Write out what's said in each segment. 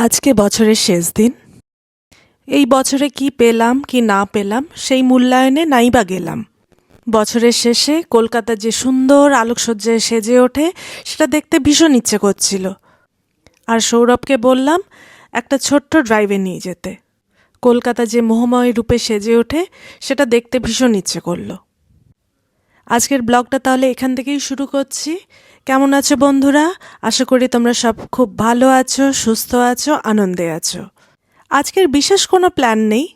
আজকে বছরের শেষ দিন। এই বছরে কি পেলাম, কি না পেলাম, সেই মূল্যায়নে নাই বা গেলাম। বছরের শেষে কলকাতা যে সুন্দর আলোকসজ্জায় সেজে ওঠে, সেটা দেখতে ভীষণ ইচ্ছে করছিল। আর সৌরভকে বললাম, একটা ছোট্ট ড্রাইভে নিয়ে যেতে। কলকাতা যে মোহময় রূপে সেজে ওঠে, সেটা দেখতে ভীষণ ইচ্ছে করল। আজকের ব্লগটা তাহলে এখান থেকেই শুরু করছি। কেমন আছো বন্ধুরা? আশা করি তোমরা সব খুব ভালো আছো, সুস্থ আছো, আনন্দে আছো। আজকের বিশেষ কোনো প্ল্যান নেই।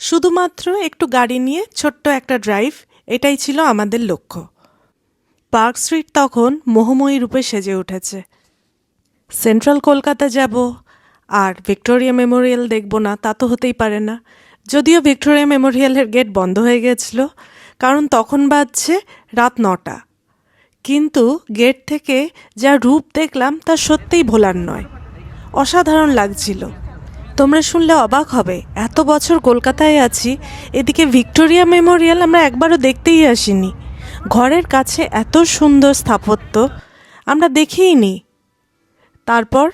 শুধুমাত্র একটু গাড়ি নিয়ে ছোট্ট একটা ড্রাইভ এটাই ছিল আমাদের লক্ষ্য। পার্ক স্ট্রিট তখন মোহময়ী রূপে সেজে উঠেছে। সেন্ট্রাল কলকাতা যাব, আর ভিক্টোরিয়া মেমোরিয়াল দেখব না, তা তো হতেই পারে না। যদিও ভিক্টোরিয়া মেমোরিয়ালের গেট বন্ধ হয়ে গেছিল, কারণ তখন বাজছে রাত নটা। কিন্তু গেট থেকে যা রূপ দেখলাম তা সত্যিই ভোলার নয়। অসাধারণ লাগছিল। তোমরা শুনলে অবাক হবে, এত বছর কলকাতায় আছি, এদিকে ভিক্টোরিয়া মেমোরিয়াল আমরা একবারও দেখতেই আসিনি। ঘরের কাছে এত সুন্দর স্থাপত্য, আমরা দেখেই নি তারপর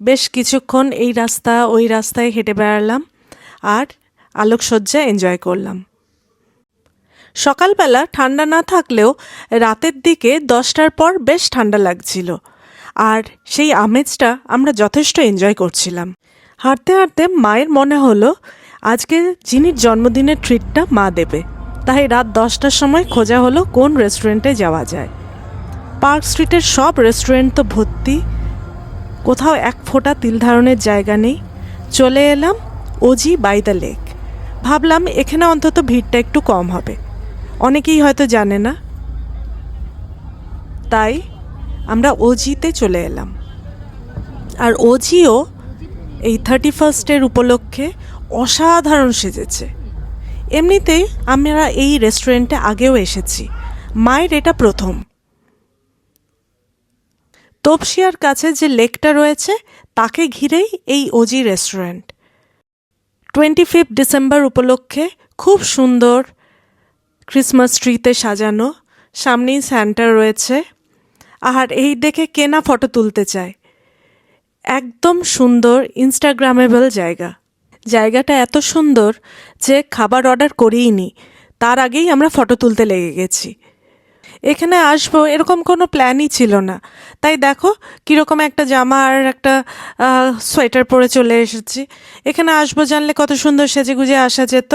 বেশ কিছুক্ষণ এই রাস্তা ওই রাস্তায় হেঁটে বেড়ালাম, আর আলোকসজ্জা এনজয় করলাম। সকালবেলা ঠান্ডা না থাকলেও রাতের দিকে দশটার পর বেশ ঠান্ডা লাগছিল। আর সেই আমেজটা আমরা যথেষ্ট এনজয় করছিলাম। হাঁটতে হাঁটতে মায়ের মনে হলো, আজকে যিনির জন্মদিনের ট্রিটটা মা দেবে, তাই রাত দশটার সময় খোঁজা হলো কোন রেস্টুরেন্টে যাওয়া যায়। পার্ক স্ট্রিটের সব রেস্টুরেন্ট তো ভর্তি, কোথাও এক ফোঁটা তিল ধারণের জায়গা নেই। চলে এলাম ওজি বাই দ্য লেক। ভাবলাম এখানে অন্তত ভিড়টা একটু কম হবে। অনেকেই হয়তো জানে না। তাই আমরা ওজিতে চলে এলাম। আর ওজিও এই থার্টি ফার্স্টের উপলক্ষে অসাধারণ সেজেছে। এমনিতেই আমরা এই রেস্টুরেন্টে আগেও এসেছি। মায়ের এটা প্রথম। তপসিয়ার কাছে যে লেকটা রয়েছে, তাকে ঘিরেই এই OG restaurant. Twenty fifth December উপলক্ষে খুব সুন্দর ক্রিসমাস ট্রিতে সাজানো, সামনেই স্যান্টা রয়েছে। আর এই দেখে কেনা ফটো তুলতে চায়? একদম সুন্দর, ইনস্টাগ্রামেবল জায়গা। জায়গাটা এত সুন্দর যে খাবার অর্ডার করিই নি তার আগেই আমরা ফটো তুলতে লেগে গেছি। এখানে আসব এরকম কোনো প্ল্যানই ছিল না। তাই দেখো, কীরকম একটা জামা আর একটা সোয়েটার পরে চলে এসেছি। এখানে আসব জানলে কত সুন্দর সেজে গুজে আসা যেত।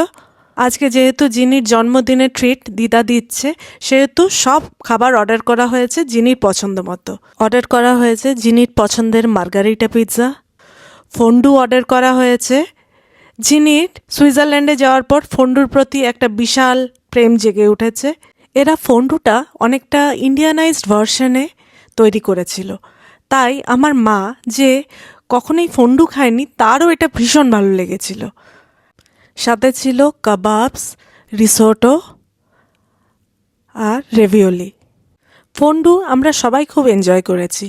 আজকে যেহেতু জিনির জন্মদিনের ট্রিট দিদা দিচ্ছে, সেহেতু সব খাবার অর্ডার করা হয়েছে জিনির পছন্দ মতো। অর্ডার করা হয়েছে জিনির পছন্দের মার্গারিটা পিৎজা ফন্ডু অর্ডার করা হয়েছে জিনির সুইজারল্যান্ডে যাওয়ার পর ফন্ডুর প্রতি একটা বিশাল প্রেম জেগে উঠেছে। এরা ফন্ডুটা অনেকটা ইন্ডিয়ানাইজড ভার্সনে তৈরি করেছিল। তাই আমার মা যে কখনোই ফন্ডু খায়নি, তারও এটা ভীষণ ভালো লেগেছিল। সাথে ছিল কাবাবস রিসোটো আর রেভিওলি ফন্ডু, আমরা সবাই খুব এনজয় করেছি।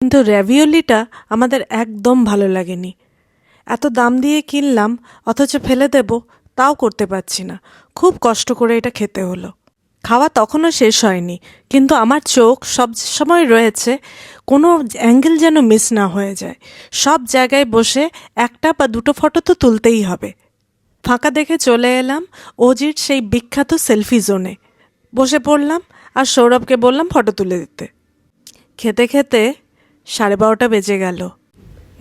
কিন্তু রেভিওলিটা আমাদের একদম ভালো লাগেনি। এত দাম দিয়ে কিনলাম, অথচ ফেলে দেব, তাও করতে পারছি না। খুব কষ্ট করে এটা খেতে হলো। খাওয়া তখনও শেষ হয়নি, কিন্তু আমার চোখ সব সময় রয়েছে, কোনো অ্যাঙ্গেল যেন মিস না হয়ে যায়। সব জায়গায় বসে একটা বা দুটো ফটো তো তুলতেই হবে। ফাঁকা দেখে চলে এলাম অজির সেই বিখ্যাত সেলফি জোনে। বসে পড়লাম আর সৌরভকে বললাম ফটো তুলে দিতে। খেতে খেতে সাড়ে বারোটা বেজে গেল।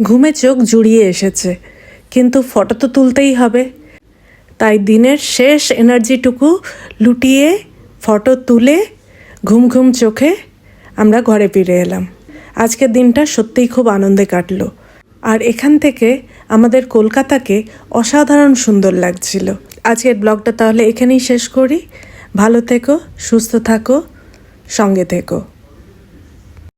ঘুমে চোখ জুড়িয়ে এসেছে, কিন্তু ফটো তো তুলতেই হবে। তাই দিনের শেষ এনার্জিটুকু লুটিয়ে ফটো তুলে ঘুম ঘুম চোখে আমরা ঘরে ফিরে এলাম। আজকের দিনটা সত্যিই খুব আনন্দে কাটলো। আর এখান থেকে আমাদের কলকাতাকে অসাধারণ সুন্দর লাগছিল। আজকের ব্লগটা তাহলে এখানেই শেষ করি। ভালো থেকো, সুস্থ থাকো, সঙ্গে থেকো।